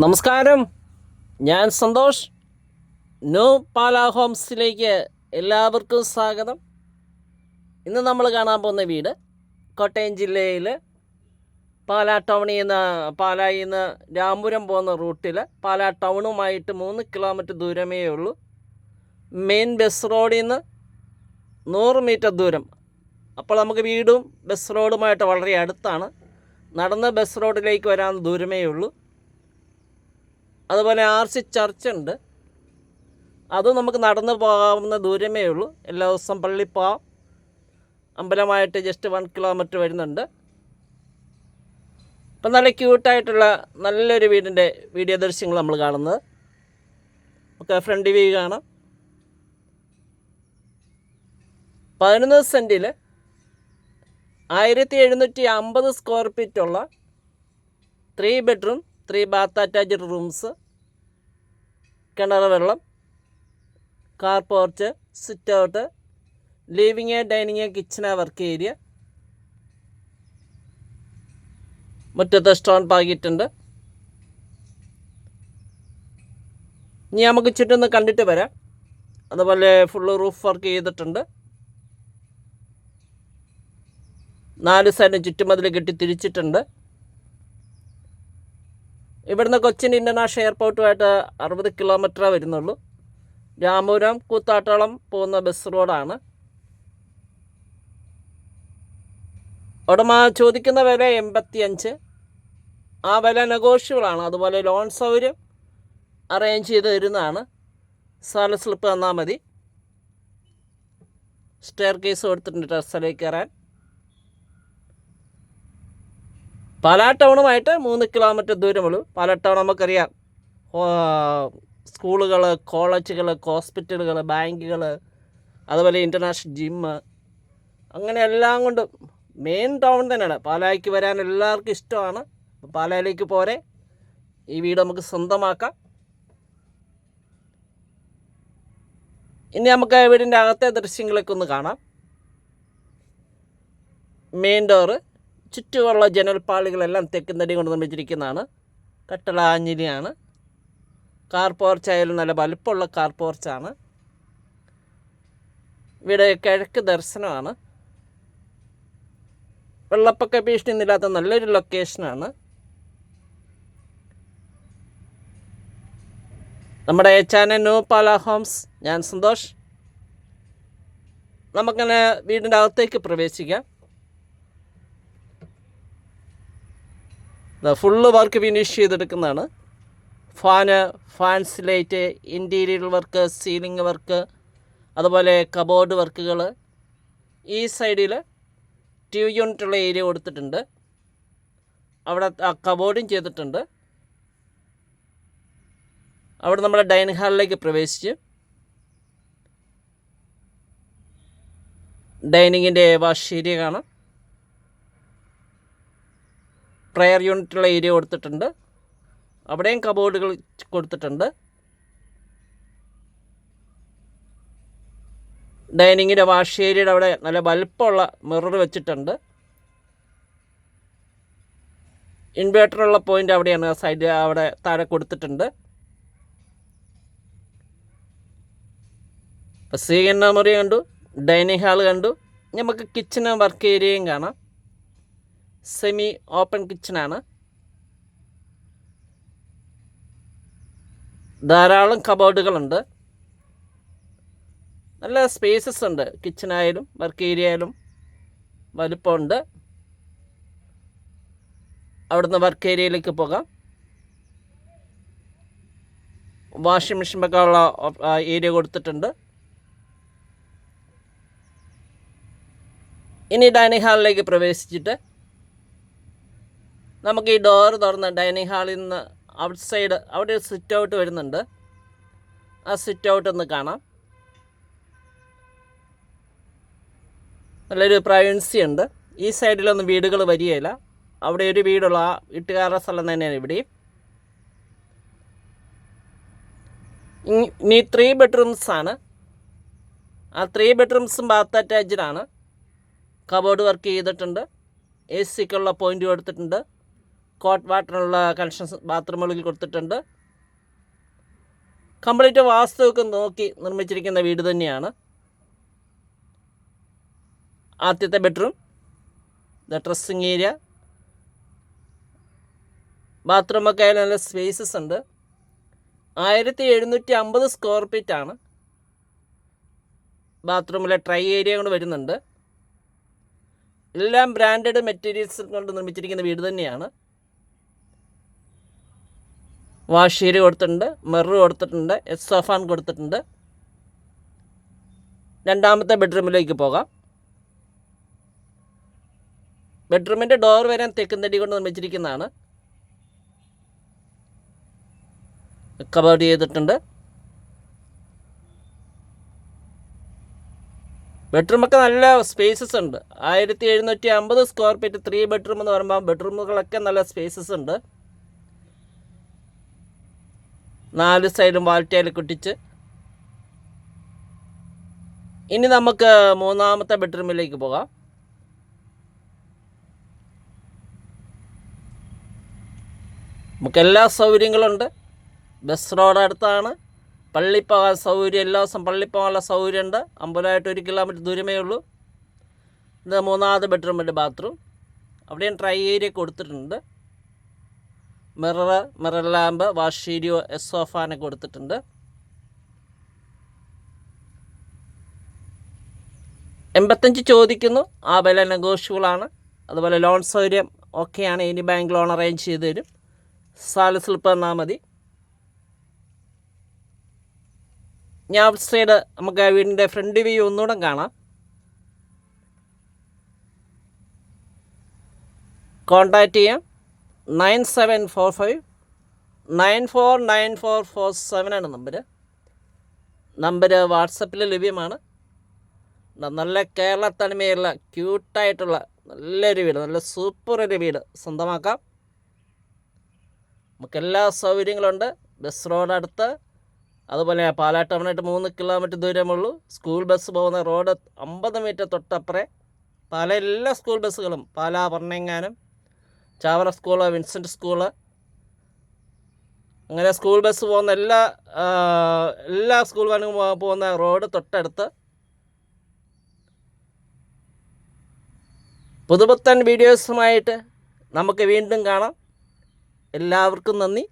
നമസ്കാരം. ഞാൻ സന്തോഷ്. ന്യൂ പാല ഹോംസിലേക്ക് എല്ലാവർക്കും സ്വാഗതം. ഇന്ന് നമ്മൾ കാണാൻ പോകുന്ന വീട് കോട്ടയം ജില്ലയിൽ പാലാ ടൗണിൽ നിന്ന് പാലായി നിന്ന് രാമപുരം പോകുന്ന റൂട്ടിൽ പാലാ ടൗണുമായിട്ട് മൂന്ന് കിലോമീറ്റർ ദൂരമേ ഉള്ളൂ. മെയിൻ ബസ് റോഡിൽ നിന്ന് നൂറ് മീറ്റർ ദൂരം. അപ്പോൾ നമുക്ക് വീടും ബസ് റോഡുമായിട്ട് വളരെ അടുത്താണ്. നടന്ന് ബസ് റോഡിലേക്ക് വരാൻ ദൂരമേ ഉള്ളൂ. അതുപോലെ ആർ സി ചർച്ച് ഉണ്ട്. അതും നമുക്ക് നടന്നു പോകാവുന്ന ദൂരമേ ഉള്ളൂ. എല്ലാ ദിവസവും പള്ളി പോവാം. അമ്പലമായിട്ട് ജസ്റ്റ് വൺ കിലോമീറ്റർ വരുന്നുണ്ട്. അപ്പം നല്ല ക്യൂട്ടായിട്ടുള്ള നല്ലൊരു വീടിന്റെ വീഡിയോ ദൃശ്യങ്ങൾ നമ്മൾ കാണുന്നത്. ഒക്കെ ഫ്രണ്ട് വ്യൂ കാണാം. പതിനൊന്ന് സെന്റിൽ ആയിരത്തി എഴുന്നൂറ്റി അമ്പത് square ഫീറ്റുള്ള three bedroom three bath attached rooms കിണർ വെള്ളം car porch sit out living dining kitchen work area മുറ്റത്ത് സ്റ്റോൺ പാകിയിട്ടുണ്ട്. ഇനി നമുക്ക് ചുറ്റൊന്ന് കണ്ടിട്ട് വരാം. അതുപോലെ ഫുള്ള് റൂഫ് വർക്ക് ചെയ്തിട്ടുണ്ട്. നാല് സൈഡും ചുറ്റുമതിൽ കെട്ടി തിരിച്ചിട്ടുണ്ട്. ഇവിടുന്ന് കൊച്ചിൻ ഇന്റർനാഷണൽ എയർപോർട്ടുമായിട്ട് അറുപത് കിലോമീറ്റർ വരുന്നുള്ളൂ. രാമപുരം കൂത്താട്ടളം പോകുന്ന ബസ് റോഡാണ്. ഉടമ ചോദിക്കുന്ന വില എൺപത്തിയഞ്ച്. ആ വില നെഗോഷ്യബിളാണ് അതുപോലെ ലോൺ സൗകര്യം അറേഞ്ച് ചെയ്ത് തരുന്നതാണ്. സ്ഥല സ്ലിപ്പ് തന്നാൽ മതി. സ്റ്റെയർ കേസ് കൊടുത്തിട്ടുണ്ട് ടെറസിലേക്ക് കയറാൻ. പാലാ ടൗണുമായിട്ട് മൂന്ന് കിലോമീറ്റർ ദൂരമുള്ളൂ പാലാ ടൗൺ നമുക്കറിയാം. സ്കൂളുകൾ കോളേജുകൾ ഹോസ്പിറ്റലുകൾ ബാങ്കുകൾ അതുപോലെ ഇന്റർനാഷണൽ ജിമ്മ് അങ്ങനെ എല്ലാം കൊണ്ടും മെയിൻ ടൗൺ തന്നെയാണ്. പാലായ്ക്ക് വരാൻ എല്ലാവർക്കും ഇഷ്ടമാണ്. പാലായിലേക്ക് പോരെ. ഈ വീട് നമുക്ക് സ്വന്തമാക്കാം. ഇനി നമുക്ക് വീടിന്റെ അകത്തെ ദൃശ്യങ്ങളൊക്കെ ഒന്ന് കാണാം. മെയിൻ ഡോറ് ചുറ്റുമുള്ള ജനൽപ്പാളികളെല്ലാം തെക്കുന്നടി കൊണ്ട് നിർമ്മിച്ചിരിക്കുന്നതാണ്. കട്ടളാഞ്ഞിലിയാണ്. കാർ പോർച്ച് ആയാലും നല്ല വലുപ്പമുള്ള കാർ പോർച്ചാണ് ഇവിടെ കിഴക്ക് ദർശനമാണ്. വെള്ളപ്പൊക്ക ഭീഷണി ഭീഷണിയൊന്നുമില്ലാത്ത നല്ലൊരു ലൊക്കേഷനാണ്. നമ്മുടെ ചാനൽ ന്യൂ പാല ഹോംസ്. ഞാൻ സന്തോഷ്. നമുക്കങ്ങനെ വീടിന്റെ അകത്തേക്ക് പ്രവേശിക്കാം. Full work finish ചെയ്തെടുക്കുന്നതാണ്. Fan fans light interior work ceiling work അതുപോലെ കബോർഡ് വർക്കുകൾ ഈ സൈഡിൽ ട്യൂ യൂണിറ്റുള്ള ഏരിയ കൊടുത്തിട്ടുണ്ട്. അവിടെ കബോർഡും ചെയ്തിട്ടുണ്ട്. അവിടെ നമ്മുടെ ഡൈനിങ് ഹാളിലേക്ക് പ്രവേശിച്ച് ഡൈനിങ്ങിന്റെ വാഷ് ഏരിയ കാണാം. പ്രയർ യൂണിറ്റുള്ള ഏരിയ കൊടുത്തിട്ടുണ്ട്. അവിടെയും കബോർഡുകൾ കൊടുത്തിട്ടുണ്ട്. ഡൈനിങ്ങിന്റെ വാഷ് ഏരിയയുടെ അവിടെ നല്ല വലുപ്പമുള്ള മിറർ വെച്ചിട്ടുണ്ട്. ഇൻവേർട്ടറുള്ള പോയിന്റ് അവിടെയാണ് സൈഡ് അവിടെ താഴെ കൊടുത്തിട്ടുണ്ട്. അപ്പോൾ എൻ മുറി കണ്ടു ഡൈനിങ് ഹാൾ കണ്ടു. നമുക്ക് കിച്ചനും വർക്ക് ഏരിയയും കാണാം. സെമി ഓപ്പൺ കിച്ചണാണ് ധാരാളം കബോർഡുകളുണ്ട് നല്ല സ്പേസസ് ഉണ്ട്. കിച്ചണായാലും വർക്ക് ഏരിയ ആയാലും വലുപ്പമുണ്ട്. അവിടുന്ന് വർക്ക് ഏരിയയിലേക്ക് പോകാം. വാഷിംഗ് മെഷീൻ വെക്കാനുള്ള ഏരിയ കൊടുത്തിട്ടുണ്ട്. ഇനി ഡൈനിങ് ഹാളിലേക്ക് പ്രവേശിച്ചിട്ട് നമുക്ക് ഈ ഡോർ തുറന്ന് ഡൈനിങ് ഹാളിൽ നിന്ന് ഔട്ട് സൈഡ് അവിടെ ഒരു സിറ്റ് ഔട്ട് വരുന്നുണ്ട്. ആ സിറ്റ് ഔട്ട് ഒന്ന് കാണാം. നല്ലൊരു പ്രൈവൻസി ഉണ്ട്. ഈ സൈഡിലൊന്നും വീടുകൾ വരികയില്ല. അവിടെ ഒരു വീടുള്ള ആ വീട്ടുകാരുടെ സ്ഥലം തന്നെയാണ് ഇവിടെയും. ഇനി ത്രീ ബെഡ്റൂംസ് ആണ്. ആ ത്രീ ബെഡ്റൂംസും ബാത്ത് അറ്റാച്ച്ഡ് ആണ്. കബോർഡ് വർക്ക് ചെയ്തിട്ടുണ്ട്. എ സിക്കുള്ള പോയിന്റ് കൊടുത്തിട്ടുണ്ട്. കോട്ട് വാട്ടറിനുള്ള കണക്ഷൻസ് ബാത്റൂമുകളിൽ കൊടുത്തിട്ടുണ്ട്. കംപ്ലീറ്റ് വാസ്തുവൊക്കെ നോക്കി നിർമ്മിച്ചിരിക്കുന്ന വീട് തന്നെയാണ്. ആദ്യത്തെ ബെഡ്റൂം ദ ഡ്രസ്സിങ് ഏരിയ. ബാത്റൂമൊക്കെ ആയാലും നല്ല സ്പേസസ് ഉണ്ട്. ആയിരത്തി എഴുന്നൂറ്റി അമ്പത് സ്ക്വയർ ഫീറ്റ് ആണ്. ബാത്റൂമിലെ ട്രൈ ഏരിയ കൊണ്ട് വരുന്നുണ്ട്. എല്ലാം ബ്രാൻഡഡ് മെറ്റീരിയൽസ് കൊണ്ട് നിർമ്മിച്ചിരിക്കുന്ന വീട് തന്നെയാണ്. വാഷ് ഏരിയ കൊടുത്തിട്ടുണ്ട് മെറു കൊടുത്തിട്ടുണ്ട് എസ് സഫാൻ കൊടുത്തിട്ടുണ്ട്. രണ്ടാമത്തെ ബെഡ്റൂമിലേക്ക് പോകാം. ബെഡ്റൂമിന്റെ ഡോർ വരാൻ തെക്കുന്തടി കൊണ്ട് നിർമ്മിച്ചിരിക്കുന്നതാണ്. കബോർഡ് ചെയ്തിട്ടുണ്ട്. ബെഡ്റൂമൊക്കെ നല്ല സ്പേസസ് ഉണ്ട്. ആയിരത്തി എഴുന്നൂറ്റി അമ്പത് സ്ക്വയർ ഫീറ്റ് ത്രീ ബെഡ്റൂം എന്ന് പറയുമ്പോൾ ബെഡ്റൂമുകളൊക്കെ നല്ല സ്പേസസ് ഉണ്ട്. നാല് സൈഡും വാൽറ്റയിൽ കുട്ടിച്ച്. ഇനി നമുക്ക് മൂന്നാമത്തെ ബെഡ്റൂമിലേക്ക് പോകാം. നമുക്ക് എല്ലാ സൗകര്യങ്ങളുണ്ട്. ബസ് റോഡ് അടുത്താണ്. പള്ളിപ്പോകാൻ സൗകര്യം എല്ലാ ദിവസം പള്ളിപ്പോകാനുള്ള സൗകര്യം സൗകര്യമുണ്ട്. അമ്പലമായിട്ട് ഒരു കിലോമീറ്റർ ദൂരമേ ഉള്ളൂ. ഇത് മൂന്നാമത് ബെഡ്റൂമിന്റെ ബാത്റൂം. അവിടെയും ട്രൈ ഏരിയ കൊടുത്തിട്ടുണ്ട്. മിറർ മിറർ ലാമ്പ് വാഷീരിയോ ഏരിയ എസ് സോഫാനൊക്കെ കൊടുത്തിട്ടുണ്ട്. എൺപത്തഞ്ച് ചോദിക്കുന്നു. ആ വില നെഗോഷ്യബിളാണ് അതുപോലെ ലോൺ സൗകര്യം ഓക്കെയാണ് ഇനി ബാങ്ക് ലോൺ അറേഞ്ച് ചെയ്ത് തരും. സാല സ്ലിപ്പ് തന്നാൽ മതി. ഞാൻ സൈഡ് നമുക്ക് ആ വീടിന്റെ ഫ്രണ്ട് വ്യൂ ഒന്നുകൂടെ കാണാം. കോണ്ടാക്ട് ചെയ്യാം. Nine seven four five nine four nine four four seven ആണ് നമ്പർ നമ്പർ വാട്സപ്പിൽ ലഭ്യമാണ്. നല്ല കേരള തനിമയുള്ള ക്യൂട്ടായിട്ടുള്ള നല്ലൊരു വീട് നല്ല സൂപ്പർ ഒരു വീട് സ്വന്തമാക്കാം. നമുക്ക് എല്ലാ സൗകര്യങ്ങളുണ്ട്. ബസ് റോഡ് അടുത്ത്. അതുപോലെ പാലാ ടൗണായിട്ട് മൂന്ന് കിലോമീറ്റർ ദൂരമുള്ളൂ. സ്കൂൾ ബസ് പോകുന്ന റോഡ് അമ്പത് മീറ്റർ തൊട്ടപ്പുറേ. പല എല്ലാ സ്കൂൾ ബസ്സുകളും പാലാ പറഞ്ഞെങ്ങാനും ചാവറ സ്കൂൾ വിൻസെന്റ് സ്കൂൾ. അങ്ങനെ സ്കൂൾ ബസ് പോകുന്ന എല്ലാ എല്ലാ സ്കൂൾ വാനും പോകുന്ന റോഡ് തൊട്ടടുത്ത്. പുതുപുത്തൻ വീഡിയോസുമായിട്ട് നമുക്ക് വീണ്ടും കാണാം. എല്ലാവർക്കും നന്ദി.